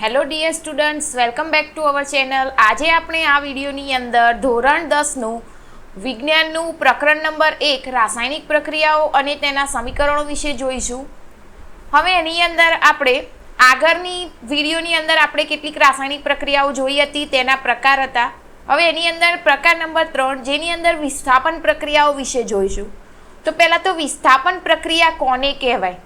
Hello dear students welcome back to our channel આજે આપણે આ વિડીયોની અંદર ધોરણ દસનું વિજ્ઞાનનું પ્રકરણ નંબર એક, રાસાયણિક પ્રક્રિયાઓ અને તેના સમીકરણો વિશે જોઈશું. હવે એની અંદર આપણે આગળની વિડીયોની અંદર આપણે કેટલીક રાસાયણિક પ્રક્રિયાઓ જોઈ હતી, તેના પ્રકાર હતા. હવે એની અંદર પ્રકાર નંબર ત્રણ, જેની અંદર વિસ્થાપન પ્રક્રિયાઓ વિશે જોઈશું. તો પહેલાં તો વિસ્થાપન પ્રક્રિયા કોને કહેવાય?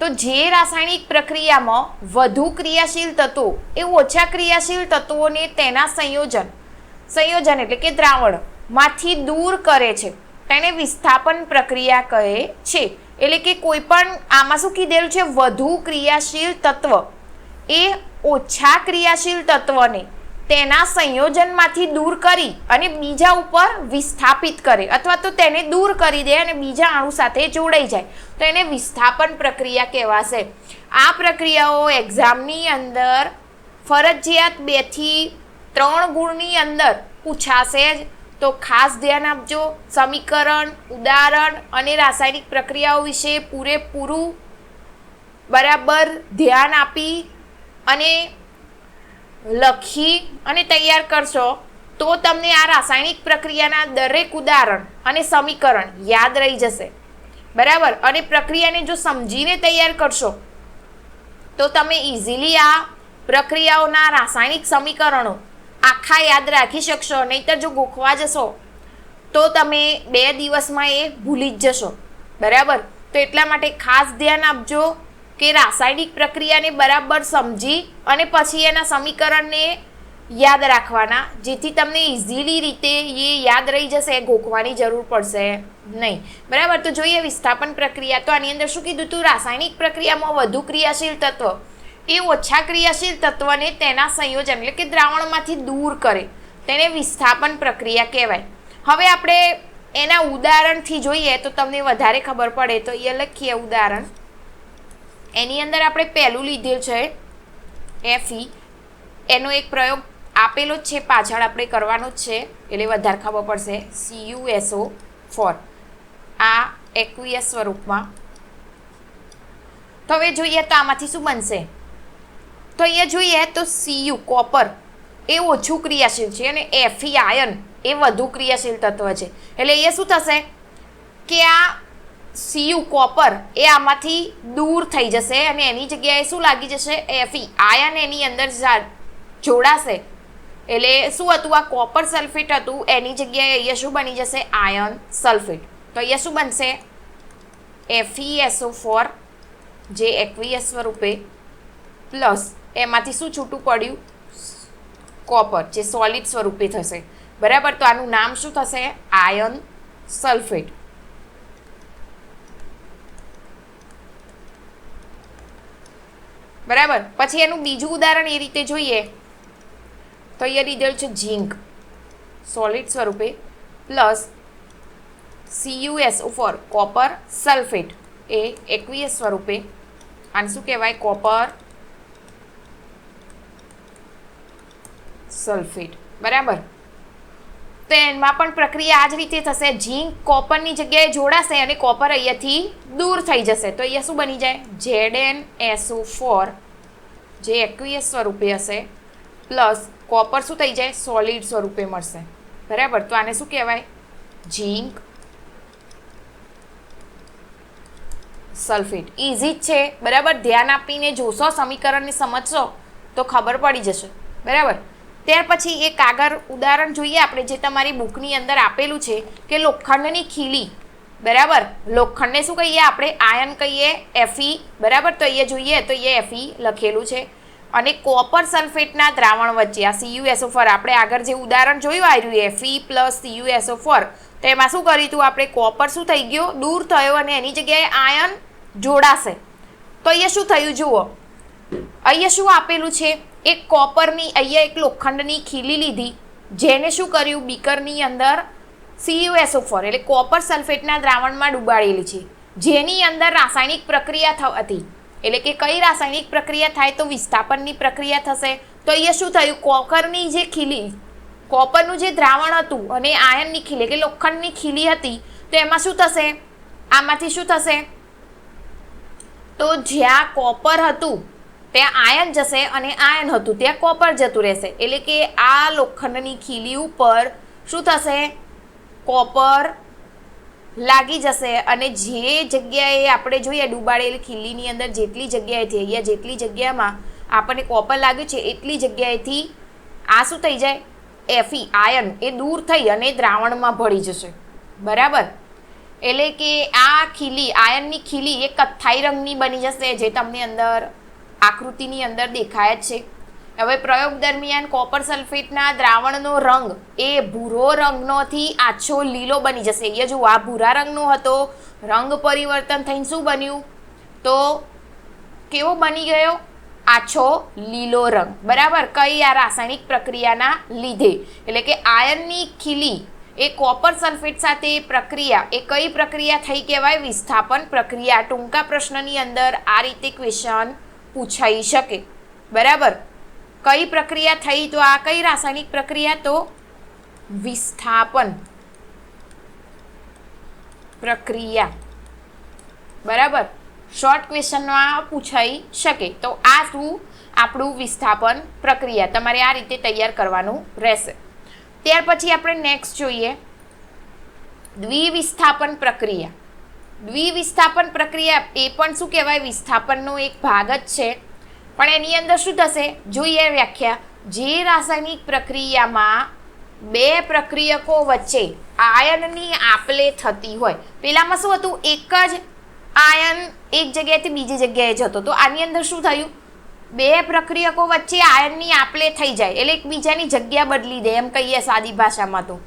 તો જે રાસાયણિક પ્રક્રિયામાં વધુ ક્રિયાશીલ તત્વો એ ઓછા ક્રિયાશીલ તત્વોને તેના સંયોજન સંયોજન એટલે કે દ્રાવણમાંથી દૂર કરે છે. તેને વિસ્થાપન પ્રક્રિયા કહે છે. એટલે કે કોઈ પણ આમાં શું કીધેલું છે? વધુ ક્રિયાશીલ તત્વ. એ ઓછા ક્રિયાશીલ તત્વને તેના સંયોજનમાંથી દૂર કરી અને બીજા ઉપર વિસ્થાપિત કરે અથવા તો તેને દૂર કરી દે અને બીજા અણુ સાથે જોડાઈ જાય. તો એને વિસ્થાપન પ્રક્રિયા કહેવાશે. આ પ્રક્રિયાઓ એક્ઝામની અંદર ફરજિયાત બેથી ત્રણ ગુણની અંદર પૂછાશે જ. તો ખાસ ધ્યાન આપજો. સમીકરણ, ઉદાહરણ અને રાસાયણિક પ્રક્રિયાઓ વિશે પૂરેપૂરું બરાબર ધ્યાન આપી અને લખી અને તૈયાર કરશો, તો તમને આ રાસાયણિક પ્રક્રિયાના દરેક ઉદાહરણ અને સમીકરણ યાદ રહી જશે. બરાબર? અને પ્રક્રિયાને જો સમજીને તૈયાર કરશો, તો તમે ઇઝીલી આ પ્રક્રિયાઓના રાસાયણિક સમીકરણો આખા યાદ રાખી શકશો, નહીતર જો ગોખવા જશો, તો તમે બે દિવસમાં એ ભૂલી જ જશો. બરાબર? તો એટલા માટે ખાસ ધ્યાન આપજો. કે રાસાયણિક પ્રક્રિયાને બરાબર સમજી અને પછી એના સમીકરણને યાદ રાખવાના, જેથી તમને ઇઝીલી રીતે એ યાદ રહી જશે, ગોખવાની જરૂર પડશે નહીં. બરાબર? તો જોઈએ વિસ્થાપન પ્રક્રિયા. તો આની અંદર શું કીધું તું? રાસાયણિક પ્રક્રિયામાં વધુ ક્રિયાશીલ તત્વ. એ ઓછા ક્રિયાશીલ તત્વને તેના સંયોજન, એટલે કે દ્રાવણમાંથી દૂર કરે. તેને વિસ્થાપન પ્રક્રિયા કહેવાય. હવે આપણે એના ઉદાહરણથી જોઈએ તો તમને વધારે ખબર પડે તો એ લખીએ ઉદાહરણ. એની અંદર આપણે પહેલું લીધેલ છે એફી એનો એક પ્રયોગ આપેલો જ છે, પાછળ આપણે કરવાનો જ છે. એટલે વધારે ખબર પડશે. સીયુએસઓ ફોર આ એક્વિયસ સ્વરૂપમાં. તો હવે જોઈએ તો આમાંથી શું બનશે? તો અહીંયા જોઈએ તો સીયુ કોપર એ ઓછું ક્રિયાશીલ છે અને એફી આયન એ વધુ ક્રિયાશીલ તત્વ છે. એટલે એ શું થશે? કે આ સીયુ કોપર એ આમાંથી દૂર થઈ જશે અને એની જગ્યાએ શું લાગી જશે? એફી આયન એની અંદર જોડાશે. એટલે શું હતું? આ કોપર સલ્ફેટ હતું. એની જગ્યાએ અહીંયા શું બની જશે? આયન સલ્ફેટ તો અહીંયા શું બનશે? F E S O four જે એક્વિયસ સ્વરૂપે પ્લસ એમાંથી શું છૂટું પડ્યું? કોપર જે સોલિડ સ્વરૂપે થશે. બરાબર? તો આનું નામ શું થશે? આયન સલ્ફેટ બરાબર? પછી એનું બીજું ઉદાહરણ એ રીતે જોઈએ. તો અહીંયા લીધેલું છે ઝીંક. સોલિડ સ્વરૂપે. Plus CUS four copper sulphate એ એક્વિયસ સ્વરૂપે. આને શું કહેવાય? કોપર સલ્ફેટ બરાબર? તો એમાં પણ પ્રક્રિયા આ જ રીતે થશે. ઝીંક કોપરની જગ્યાએ જોડાશે અને કોપર અહીંયાથી દૂર થઈ જશે. તો અહીંયા શું બની જાય? Z N S O four, જે એક્વિયસ સ્વરૂપે હશે. પ્લસ કોપર શું થઈ જાય? સોલિડ સ્વરૂપે મળશે. બરાબર? તો આને શું કહેવાય? ઝીંક સલ્ફેટ. ઇઝી જ છે. બરાબર? ધ્યાન આપીને જોશો, સમીકરણને સમજશો, તો ખબર પડી જશે. બરાબર? ત્યાર પછી એક આગળ ઉદાહરણ જોઈએ આપણે, જે તમારી બુકની અંદર આપેલું છે, કે લોખંડની ખીલી. બરાબર? લોખંડને શું કહીએ આપણે? આયન કહીએ એફી બરાબર? તો અહીંયા જોઈએ, તો અહીંયા એફી લખેલું છે. અને કોપર સલ્ફેટના દ્રાવણ વચ્ચે, આ સીયુએસઓ ફોર આપણે આગળ જે ઉદાહરણ જોયું આવ્યું એફી પ્લસ સીયુએસઓ ફોર તો એમાં શું કર્યું હતું આપણે? કોપર શું થઈ ગયો? દૂર થયો અને એની જગ્યાએ આયન જોડાશે. તો અહીંયા શું થયું જુઓ? અહીંયા શું આપેલું છે? એક કોપરની અહીંયા એક લોખંડની ખીલી લીધી, જેને શું કર્યું? બીકરની અંદર C U S O four એટલે કોપર સલ્ફેટના દ્રાવણમાં ડુબાડેલી છે. જેની અંદર રાસાયણિક પ્રક્રિયા થતી એટલે કે કઈ રાસાયણિક પ્રક્રિયા થાય તો વિસ્થાપનની પ્રક્રિયા થશે. તો અહીંયા શું થયું? કોપરની જે ખીલી, કોપરનું જે દ્રાવણ હતું અને આયનની ખીલી કે લોખંડની ખીલી હતી, તો એમાં શું થશે? આમાંથી શું થશે? તો જ્યાં કોપર હતું ત્યાં આયન જશે અને આયન હતું, ત્યાં કોપર જતું રહેશે. એટલે કે આ લોખંડની ખીલી ઉપર શું થશે? કોપર લાગી જશે અને જે જગ્યાએ આપણે જોઈએ, ડૂબાડેલી ખીલીની અંદર જેટલી જગ્યાએથી અહીંયા જેટલી જગ્યામાં આપણને કોપર લાગ્યું છે, એટલી જગ્યાએથી આ શું થઈ જાય? એફી આયન, એ દૂર થઈ અને દ્રાવણમાં ભળી જશે. બરાબર? એટલે કે આ ખીલી, આયનની ખીલી એ કથ્થાઈ રંગની બની જશે, જે તમને અંદર આકૃતિની અંદર દેખાય જ છે. હવે પ્રયોગ દરમિયાન કોપર સલ્ફેટના દ્રાવણનો રંગ એ ભૂરો રંગનોથી આછો લીલો બની જશે. એ જો આ ભૂરા રંગનો હતો. રંગ પરિવર્તન થઈને શું બન્યું? તો કેવો બની ગયો? આછો લીલો રંગ. બરાબર? કઈ આ રાસાયણિક પ્રક્રિયાના લીધે? એટલે કે આયનની ખીલી એ કોપર સલ્ફેટ સાથે પ્રક્રિયા, એ કઈ પ્રક્રિયા થઈ કહેવાય? વિસ્થાપન પ્રક્રિયા. ટૂંકા પ્રશ્નની અંદર આ રીતે ક્વેશ્ચન પૂછાઈ શકે. બરાબર? કઈ પ્રક્રિયા થઈ તો આ કઈ રાસાયણિક પ્રક્રિયા તો? વિસ્થાપન પ્રક્રિયા. બરાબર? શોર્ટ ક્વેશ્ચનમાં પૂછાઈ શકે. તો આ શું? આપણું વિસ્થાપન પ્રક્રિયા. તમારે આ રીતે તૈયાર કરવાનું રહેશે. ત્યાર પછી આપણે નેક્સ્ટ જોઈએ. દ્વિવિસ્થાપન પ્રક્રિયા. દ્વિવિસ્થાપન પ્રક્રિયા એ પણ શું કહેવાય? વિસ્થાપનનો એક ભાગ જ છે. પણ એની અંદર શું થશે? જોઈએ વ્યાખ્યા. જે રાસાયણિક પ્રક્રિયામાં બે પ્રક્રિયકો વચ્ચે આયનની આપલે થતી હોય, પેલામાં શું હતું? એક જ આયન એક જગ્યાએથી બીજી જગ્યાએ જતો. તો આની અંદર શું થયું? બે પ્રક્રિયકો વચ્ચે આયનની આપલે થઈ જાય, એટલે એકબીજાની જગ્યા બદલી દે, એમ કહીએ સાદી ભાષામાં તો.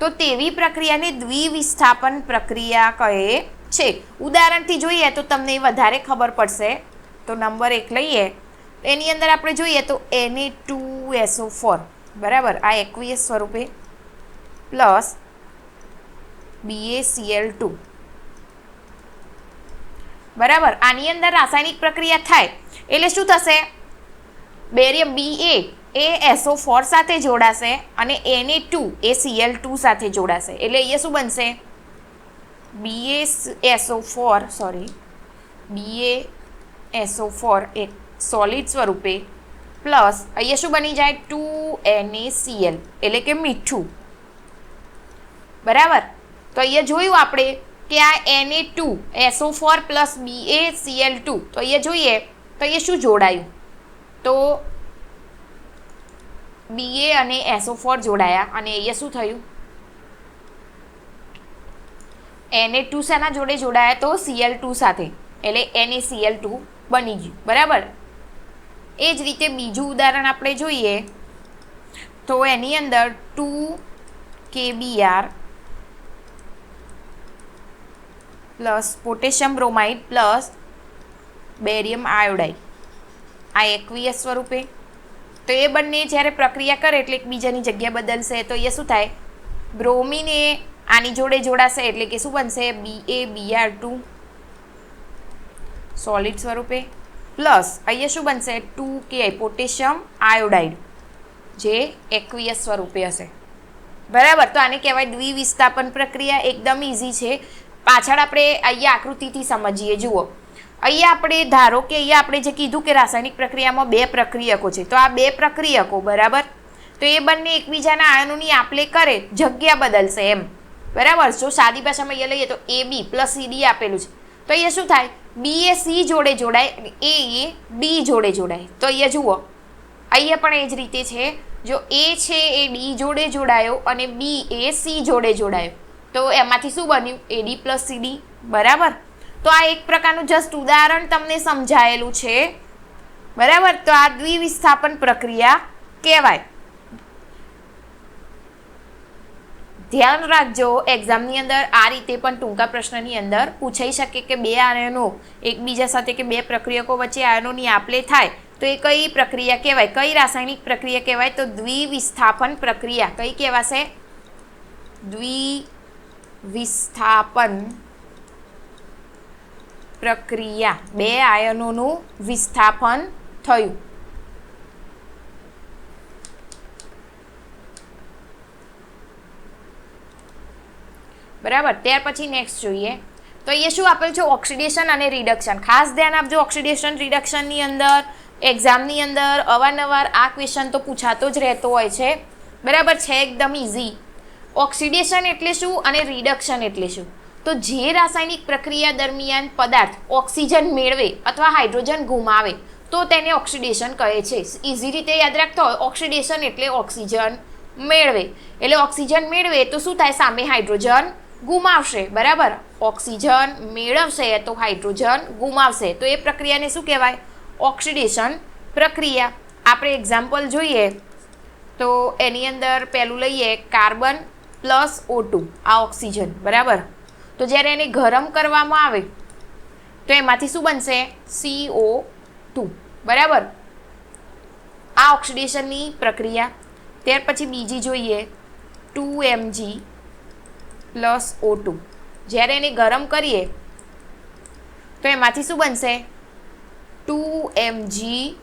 તો તેવી પ્રક્રિયાને દ્વિવિસ્થાપન પ્રક્રિયા કહે છે. ઉદાહરણથી જોઈએ તો તમને વધારે ખબર પડશે. તો નંબર એક લઈએ. એની અંદર આપણે જોઈએ તો એને ટુ એસો ફોર બરાબર? આ એકવીસ સ્વરૂપે. પ્લસ બીએસીએલ ટુ બરાબર? આની અંદર રાસાયણિક પ્રક્રિયા થાય. એટલે શું થશે? Barium B A A asso four સાથે જોડાશે અને એને ટુ એ સીએલ ટુ સાથે જોડાશે. એટલે અહીંયા શું બનશે? BA SO four sorry BA SO four એક સોલિડ સ્વરૂપે પ્લસ અહીંયા શું બની જાય? ટુ એને સીએલ એટલે કે મીઠું. બરાબર? તો અહીંયા જોયું આપણે કે આ NA two SO four plus B A CL two તો અહીંયા જોઈએ, તો અહીંયા શું જોડાયું? તો બી એ અને એસો ફોર જોડાયા. અને અહીંયા શું થયું? એને ટુ શાના જોડે જોડાયા તો સીએલ ટુ સાથે. એટલે એને સીએલ ટુ બની ગયું. બરાબર? એ જ રીતે બીજું ઉદાહરણ આપણે જોઈએ તો એની અંદર two KBR plus potassium bromide plus barium iodide. આ એક્વિયસ સ્વરૂપે. તો એ બંને જ્યારે પ્રક્રિયા કરે એટલે એકબીજાની જગ્યા બદલશે. તો એ શું થાય? બ્રોમિન એ આની જોડે જોડાશે એટલે કે શું બનશે? B A BR two solid સ્વરૂપે. પ્લસ અહીંયા શું બનશે? ટુ કે પોટેશિયમ આયોડાઇડ જે એક્વિયસ સ્વરૂપે હશે. બરાબર? તો આને કહેવાય દ્વિવિસ્થાપન પ્રક્રિયા. એકદમ ઇઝી છે. પાછળ આપણે અહીંયા આકૃતિથી સમજીએ. જુઓ. અહીંયા આપણે, ધારો કે અહીંયા આપણે જે કીધું કે રાસાયણિક પ્રક્રિયામાં બે પ્રક્રિયકો છે, તો આ બે પ્રક્રિયકો, બરાબર? તો એ બંને એકબીજાના આયનોની આપલે કરે, જગ્યા બદલશે એમ. બરાબર? જો સાદી ભાષામાં અહીંયા લઈએ તો A B plus C D આપેલું છે. તો અહીંયા શું થાય? બી એ સી જોડે જોડાય એ એ ડી જોડે જોડાય. તો અહીંયા જુઓ. અહીંયા પણ એ જ રીતે છે. જો એ છે એ ડી જોડે જોડાયો અને બી એ સી જોડે જોડાયો. તો એમાંથી શું બન્યું? એ ડી પ્લસ સીડી બરાબર? તો આ એક પ્રકારનું જસ્ટ ઉદાહરણ તમને સમજાયેલું છે. બરાબર? તો આ દ્વિવિસ્થાપન પ્રક્રિયા કહેવાય. ધ્યાન રાખજો. એક્ઝામની અંદર આ રીતે પણ ટૂંકા પ્રશ્નની અંદર પૂછાઈ શકે કે બે આયનો એકબીજા સાથે કે બે પ્રક્રિયકો વચ્ચે આયનોની આપલે થાય, તો એ કઈ પ્રક્રિયા કહેવાય? કઈ રાસાયણિક પ્રક્રિયા કહેવાય? તો દ્વિવિસ્થાપન પ્રક્રિયા. કઈ કહેવાશે? દ્વિવિસ્થાપન પ્રક્રિયા. બે આયનોનું વિસ્થાપન થયું. બરાબર? ત્યાર પછી નેક્સ્ટ જોઈએ. તો અહીંયા શું આપેલ છે? ઓક્સિડેશન અને રિડક્શન ખાસ ધ્યાન આપજો ઓક્સિડેશન રિડક્શનની અંદર એક્ઝામની અંદર અવારનવાર આ ક્વેશ્ચન તો પૂછાતો જ રહેતો હોય છે. બરાબર છે? એકદમ ઇઝી ઓક્સિડેશન એટલે શું અને રિડક્શન એટલે શું? તો જે રાસાયણિક પ્રક્રિયા દરમિયાન પદાર્થ ઓક્સિજન મેળવે અથવા હાઇડ્રોજન ગુમાવે, તો તેને ઓક્સિડેશન કહે છે. ઇઝી રીતે યાદ રાખતો હોય ઓક્સિડેશન એટલે ઓક્સિજન મેળવે. એટલે ઓક્સિજન મેળવે તો શું થાય? સામે હાઇડ્રોજન ગુમાવશે, બરાબર? ઓક્સિજન મેળવશે તો હાઇડ્રોજન ગુમાવશે. તો એ પ્રક્રિયાને શું કહેવાય? ઓક્સિડેશન પ્રક્રિયા. આપણે એક્ઝામ્પલ જોઈએ. તો એની અંદર પહેલું લઈએ, કાર્બન પ્લસ ઓ આ ઓક્સિજન, બરાબર? તો જ્યારે એને ગરમ કરવામાં આવે, તો એમાંથી શું બનશે? સીઓ ટુ બરાબર? આ ઓક્સિડેશનની પ્રક્રિયા. ત્યાર પછી બીજી જોઈએ, two MG plus O two જ્યારે એને ગરમ કરીએ, તો એમાંથી શું બનશે? ટુ એમ જી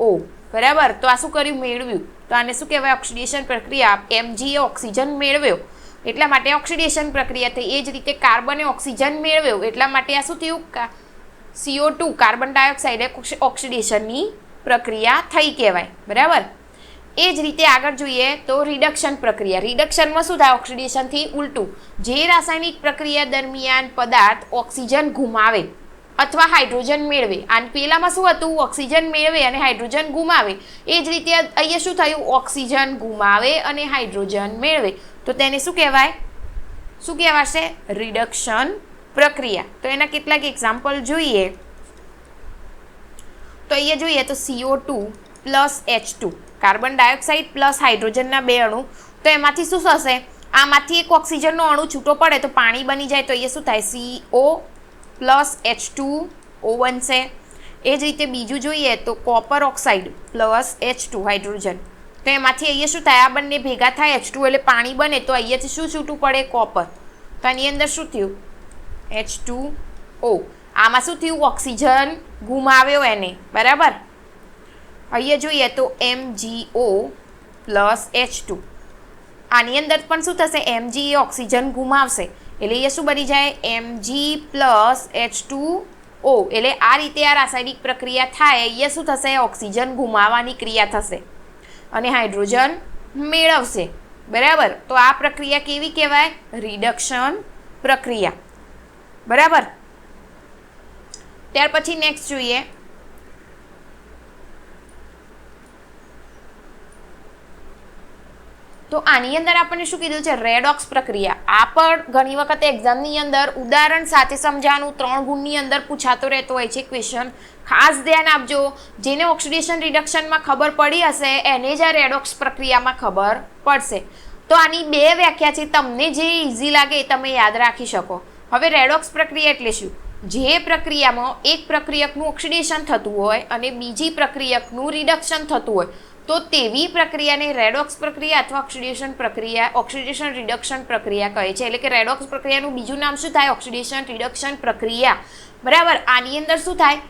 ઓ બરાબર? તો આ શું કર્યું? મેળવ્યું. તો આને શું કહેવાય? ઓક્સિડેશન પ્રક્રિયા. એમજી જી ઓક્સિજન મેળવ્યો. એટલા માટે ઓક્સિડેશન પ્રક્રિયા થઈ. એ જ રીતે કાર્બને ઓક્સિજન મેળવ્યો. એટલા માટે આ શું થયું? સીઓ ટુ કાર્બન ડાયોક્સાઇડ ઓક્સિડેશનની પ્રક્રિયા થઈ કહેવાય. બરાબર? એ જ રીતે આગળ જોઈએ તો રિડક્શન પ્રક્રિયા. રિડક્શનમાં શું થાય? ઓક્સિડેશનથી ઉલટું. જે રાસાયણિક પ્રક્રિયા દરમિયાન પદાર્થ ઓક્સિજન ગુમાવે અથવા હાઇડ્રોજન મેળવે. અને પહેલાંમાં શું હતું? ઓક્સિજન મેળવે અને હાઇડ્રોજન ગુમાવે. એ જ રીતે અહીંયા શું થયું? ઓક્સિજન ગુમાવે અને હાઇડ્રોજન મેળવે. તો તેને શું કહેવાય? શું કહેવાશે? રિડક્શન પ્રક્રિયા. તો એના કેટલાક એક્ઝામ્પલ જોઈએ. તો અહીંયા જોઈએ તો CO two plus H two carbon dioxide plus હાઇડ્રોજનના બે અણુ. તો એમાંથી શું થશે? આમાંથી એક ઓક્સિજનનો અણુ છૂટો પડે તો પાણી બની જાય. તો અહીંયા શું થાય? CO plus H two O બનશે એ જ રીતે બીજું જોઈએ તો copper oxide plus H two hydrogen. તો એમાંથી અહીંયા શું થાય? આ બંને ભેગા થાય એચ ટુ એટલે પાણી બને તો અહીંયાથી શું છૂટું પડે? કોપર. તો આની અંદર શું થયું? એચ ટુ ઓ આમાં શું થયું? ઓક્સિજન ગુમાવ્યો એને. બરાબર? અહીંયા જોઈએ તો M G O plus H two આની અંદર પણ શું થશે? એમજી એ ઓક્સિજન ગુમાવશે. એટલે એ શું બની જાય? MG plus H two O એટલે આ રીતે આ રાસાયણિક પ્રક્રિયા થાય. અહીંયા શું થશે? ઓક્સિજન ગુમાવવાની ક્રિયા થશે. અને હાઇડ્રોજન મેળવશે. બરાબર? તો આ પ્રક્રિયા કેવી કહેવાય? રિડક્શન પ્રક્રિયા. બરાબર? ત્યાર પછી નેક્સ્ટ જોઈએ. તો આની અંદર આપણને શું કીધું છે? રેડોક્સ પ્રક્રિયા. આ પણ ઘણી વખત એક્ઝામની અંદર ઉદાહરણ સાથે સમજાવવાનું ત્રણ ગુણની અંદર પૂછાતો રહેતો હોય છે ક્વેશ્ચન ખાસ ધ્યાન આપજો. જેને ઓક્સિડેશન રિડક્શનમાં ખબર પડી હશે, એને જ આ રેડોક્સ પ્રક્રિયામાં ખબર પડશે. તો આની બે વ્યાખ્યા છે. તમને જે ઇઝી લાગે એ તમે યાદ રાખી શકો. હવે રેડોક્સ પ્રક્રિયા એટલે શું? જે પ્રક્રિયામાં એક પ્રક્રિયકનું ઓક્સિડેશન થતું હોય અને બીજી પ્રક્રિયકનું રિડક્શન થતું હોય. તો તેવી પ્રક્રિયાને રેડોક્સ પ્રક્રિયા અથવા ઓક્સિડેશન પ્રક્રિયા, ઓક્સિડેશન રિડક્શન પ્રક્રિયા કહે છે. એટલે કે રેડોક્સ પ્રક્રિયાનું બીજું નામ શું થાય? ઓક્સિડેશન રિડક્શન પ્રક્રિયા. બરાબર? આની અંદર શું થાય?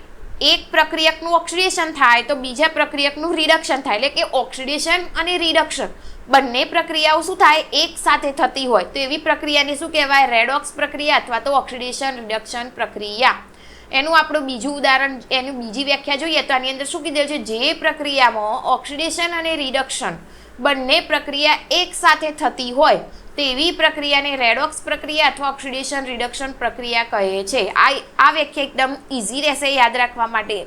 એક પ્રક્રિયકનું ઓક્સિડેશન થાય તો બીજા પ્રક્રિયકનું રિડક્શન થાય. એટલે કે ઓક્સિડેશન અને રિડક્શન. બંને પ્રક્રિયાઓ શું થાય? એક સાથે થતી હોય. તો એવી પ્રક્રિયાને શું કહેવાય? રેડોક્સ પ્રક્રિયા અથવા તો ઓક્સિડેશન રિડક્શન પ્રક્રિયા. એનું આપણું બીજું ઉદાહરણ, એનું બીજી વ્યાખ્યા જોઈએ તો આની અંદર શું કીધેલું છે? જે પ્રક્રિયામાં ઓક્સિડેશન અને રિડક્શન બંને પ્રક્રિયા એક સાથે થતી હોય તેવી પ્રક્રિયાને રેડોક્સ પ્રક્રિયા અથવા ઓક્સિડેશન રિડક્શન પ્રક્રિયા કહે છે. આ આ વ્યાખ્યા એકદમ ઇઝી રહેશે યાદ રાખવા માટે.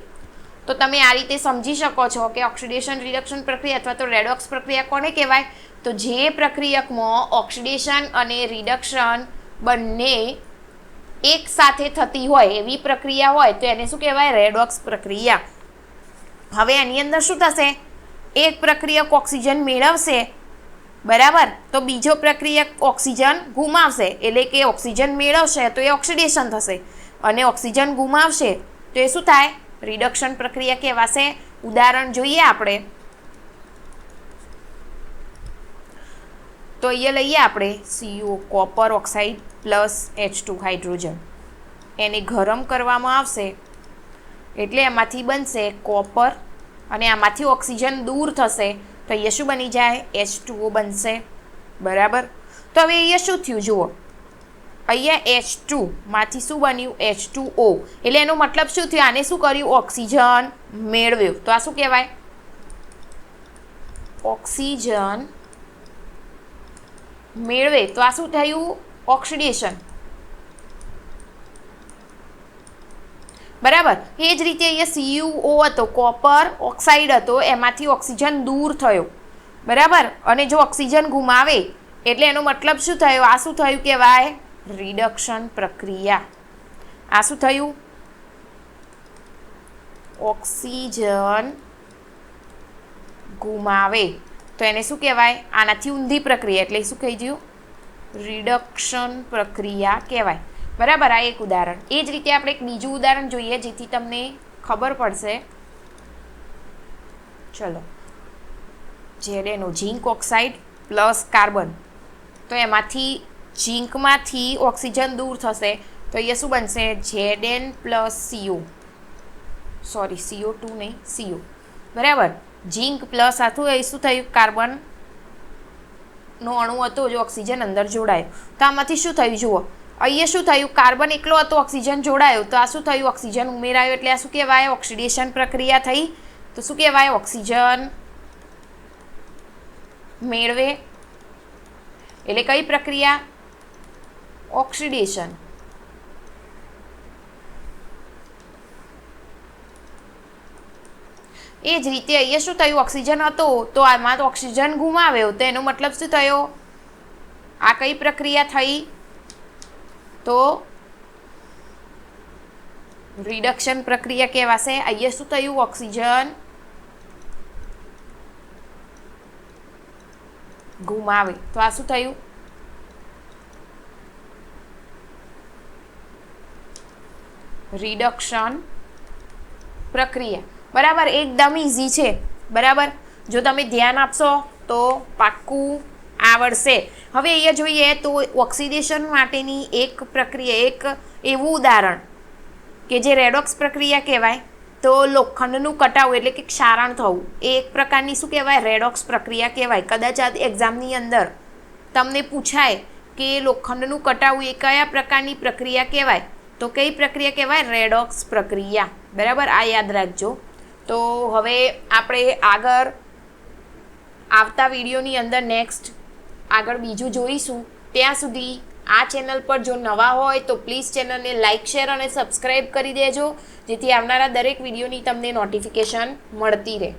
તો તમે આ રીતે સમજી શકો છો કે ઓક્સિડેશન રિડક્શન પ્રક્રિયા અથવા તો રેડોક્સ પ્રક્રિયા કોને કહેવાય? તો જે પ્રક્રિયકમાં ઓક્સિડેશન અને રિડક્શન બંને એક સાથે થતી હોય એવી પ્રક્રિયા હોય તો એને શું કહેવાય? રેડોક્સ પ્રક્રિયા. હવે એની અંદર શું થશે? એક પ્રક્રિયક ઓક્સિજન મેળવશે, બરાબર? તો બીજો પ્રક્રિયક ઓક્સિજન ગુમાવશે, એટલે કે ઓક્સિજન મેળવશે, તો એ ઓક્સિડેશન થશે. અને ઓક્સિજન ગુમાવશે, તો એ શું થાય? રિડક્શન પ્રક્રિયા કહેવાશે. ઉદાહરણ જોઈએ આપણે. તો અહીંયા લઈએ આપણે CO copper oxide plus H two hydrogen એને ગરમ કરવામાં આવશે. એટલે એમાંથી બનશે કોપર અને આમાંથી ઓક્સિજન દૂર થશે. તો અહીંયા શું બની જાય? એચ ટુઓ બનશે. બરાબર? તો હવે અહીંયા શું થયું? જુઓ. અહીંયા એચ ટુ માંથી શું બન્યું? એચ ટુ ઓ એટલે એનો મતલબ શું થયું? આને શું કર્યું? ઓક્સિજન મેળવ્યું. તો આ શું કહેવાય? ઓક્સિજન મેળવે તો આ શું થયું? ઓક્સિડેશન. બરાબર? એ જ રીતે અહીંયા સીયુઓ હતો, કોપર ઓક્સાઇડ હતો, એમાંથી ઓક્સિજન દૂર થયો. બરાબર? અને જો ઓક્સિજન ગુમાવે, એટલે એનો મતલબ શું થયો? આ શું થયું કહેવાય? રિડક્શન પ્રક્રિયા. આ શું થયું? ઓક્સિજન ગુમાવે. તો એને શું કહેવાય? આનાથી ઊંધી પ્રક્રિયા, એટલે શું કહી દઉં? રિડક્શન પ્રક્રિયા કહેવાય. બરાબર? આ એક ઉદાહરણ. એ જ રીતે આપણે એક બીજું ઉદાહરણ જોઈએ, જેથી તમને ખબર પડશે. ચલો. ZNO zinc oxide plus carbon. તો એમાંથી ઝીંકમાંથી ઓક્સિજન દૂર થશે. તો અહીંયા શું બનશે? ZN plus CO sorry CO two નહીં સીઓ બરાબર? ઝીંક પ્લસ આથું એ શું થયું? કાર્બન નો અણુ હતો, જો ઓક્સિજન અંદર જોડાયો. તો આમાંથી શું થયું જુઓ? અહીંયા શું થયું? કાર્બન એકલો હતો, ઓક્સિજન જોડાયો. તો આ શું થયું? ઓક્સિજન ઉમેરાયો એટલે આ શું કહેવાય? ઓક્સિડેશન પ્રક્રિયા થઈ. તો શું કહેવાય? ઓક્સિજન મેળવે. એટલે કઈ પ્રક્રિયા? ઓક્સિડેશન. એ જ રીતે અહીંયા શું થયું? ઓક્સિજન હતો તો આમાં તો ઓક્સિજન ગુમાવ્યો તો એનો મતલબ શું થયો? આ કઈ પ્રક્રિયા થઈ? તો રિડક્શન પ્રક્રિયા કહેવાશે. અહીંયા શું થયું? ઓક્સિજન ગુમાવે. તો આ શું થયું? રિડક્શન પ્રક્રિયા. બરાબર, એકદમ ઇઝી છે. બરાબર? જો તમે ધ્યાન આપશો તો પાક્કું આવડશે. હવે અહીંયા જોઈએ તો ઓક્સિડેશન માટેની એક પ્રક્રિયા, એક એવું ઉદાહરણ કે જે રેડોક્સ પ્રક્રિયા કહેવાય, તો લોખંડનું કટાવું એટલે કે ક્ષારણ થવું. એ એક પ્રકારની શું કહેવાય? રેડોક્સ પ્રક્રિયા કહેવાય. કદાચ આ એક્ઝામની અંદર તમને પૂછાય કે લોખંડનું કટાવું એ કયા પ્રકારની પ્રક્રિયા કહેવાય? તો કઈ પ્રક્રિયા કહેવાય? રેડોક્સ પ્રક્રિયા. બરાબર? આ યાદ રાખજો. તો હવે આપણે આગળ આવતા વિડીયોની અંદર નેક્સ્ટ આગળ બીજું જોઈશું. ત્યાં સુધી આ ચેનલ પર જો નવા હોય તો પ્લીઝ ચેનલને લાઇક શેર અને સબસ્ક્રાઈબ કરી દેજો, જેથી આવનારા દરેક વિડીયોની તમને નોટિફિકેશન મળતી રહે.